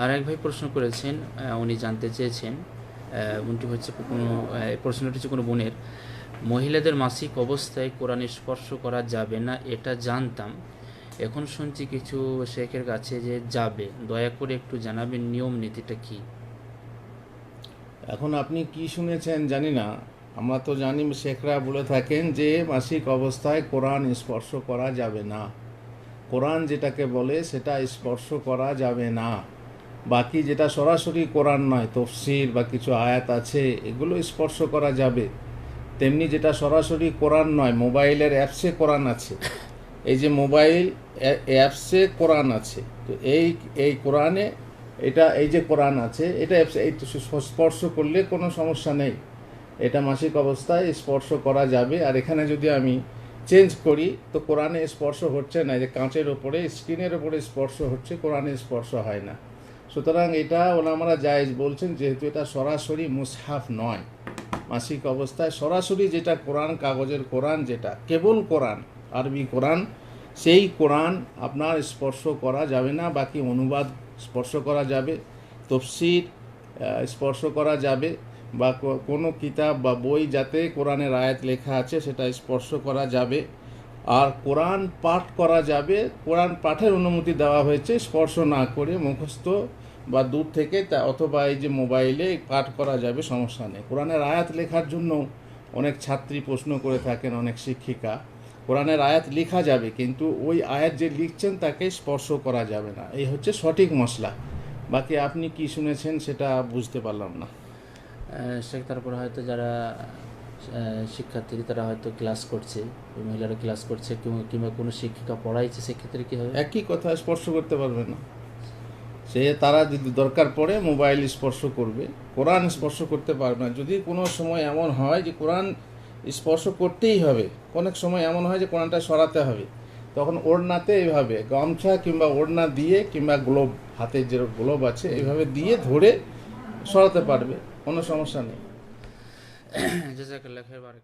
আর এক ভাই প্রশ্ন করেছেন উনি জানতে চেয়েছেন উনটি হচ্ছে কোনো প্রশ্নটি হচ্ছে কোনো বোনের, মহিলাদের মাসিক অবস্থায় কোরআন স্পর্শ করা যাবে না এটা জানতাম। এখন শুনছি কিছু শেখের কাছে যে যাবে, দয়া করে একটু জানাবেন নিয়ম নীতিটা কি? এখন আপনি কি শুনেছেন জানি না, আমরা তো জানি শেখরা বলে থাকেন যে মাসিক অবস্থায় কোরআন স্পর্শ করা যাবে না। কোরআন যেটাকে বলে সেটা স্পর্শ করা যাবে না। বাকি যেটা সরাসরি কোরআন নয়, তফসির বা কিছু আয়াত আছে, এগুলো স্পর্শ করা যাবে। তেমনি যেটা সরাসরি কোরআন নয়, মোবাইলের অ্যাপসে কোরআন আছে। এই যে মোবাইল অ্যা- অ্যাপসে কোরআন আছে। তো এই এই কোরআনে এটা, এই যে কোরআন আছে, এটা অ্যাপসে, এই স্পর্শ করলে কোনো সমস্যা নেই। এটা মাসিক অবস্থায় স্পর্শ করা যাবে। আর এখানে যদি আমি চেঞ্জ করি, তো কোরআনে স্পর্শ হচ্ছে না। যে কাঁচের ওপরে, স্ক্রিনের ওপরে স্পর্শ হচ্ছে, কোরআনে স্পর্শ হয় না। সুতরাং এটা ওনারা জায়েজ বলছেন, যেহেতু এটা সরাসরি মুসহাফ নয়। মাসিক অবস্থায় সরাসরি যেটা কোরআন, কাগজের কোরআন যেটা, কেবল কোরআন, আরবি কোরআন, সেই কোরআন আপনার স্পর্শ করা যাবে না, বাকি অনুবাদ স্পর্শ করা যাবে, তফসির স্পর্শ করা যাবে, বা কোনো কিতাব বা বই যাতে কোরআনের আয়াত লেখা আছে সেটা স্পর্শ করা যাবে। আর কোরআন পাঠ করা যাবে। কোরআন পাঠের অনুমতি দেওয়া হয়েছে, স্পর্শ না করে মুখস্থ বা দূর থেকে তা অথবা এই যে মোবাইলে পাঠ করা যাবে, সমস্যা নেই। কোরআনের আয়াত লেখার জন্য অনেক ছাত্রী প্রশ্ন করে থাকেন, অনেক শিক্ষিকা। কোরআনের আয়াত লেখা যাবে, কিন্তু ওই আয়াত যে লিখছেন তাকে স্পর্শ করা যাবে না। এই হচ্ছে সঠিক মশলা। বাকি আপনি কি শুনেছেন সেটা বুঝতে পারলাম না। সে তারপরে হয়তো যারা শিক্ষার্থী তারা হয়তো ক্লাস করছে মহিলারা ক্লাস করছে, কিংবা কোনো শিক্ষিকা পড়াইছে, সেক্ষেত্রে কী হবে? একই কথা স্পর্শ করতে পারবে না। সে তারা যদি দরকার পড়ে মোবাইল স্পর্শ করবে, কোরআন স্পর্শ করতে পারবে না। যদি কোনো সময় এমন হয় যে কোরআন স্পর্শ করতেই হবে, অনেক সময় এমন হয় যে কোরআনটা সরাতে হবে, তখন ওড়নাতে এইভাবে গামছা কিংবা ওড়না দিয়ে কিংবা গ্লোব হাতের যে গ্লোব আছে এইভাবে দিয়ে ধরে সরাতে পারবে, কোনো সমস্যা নেই। जैसा खैर बारक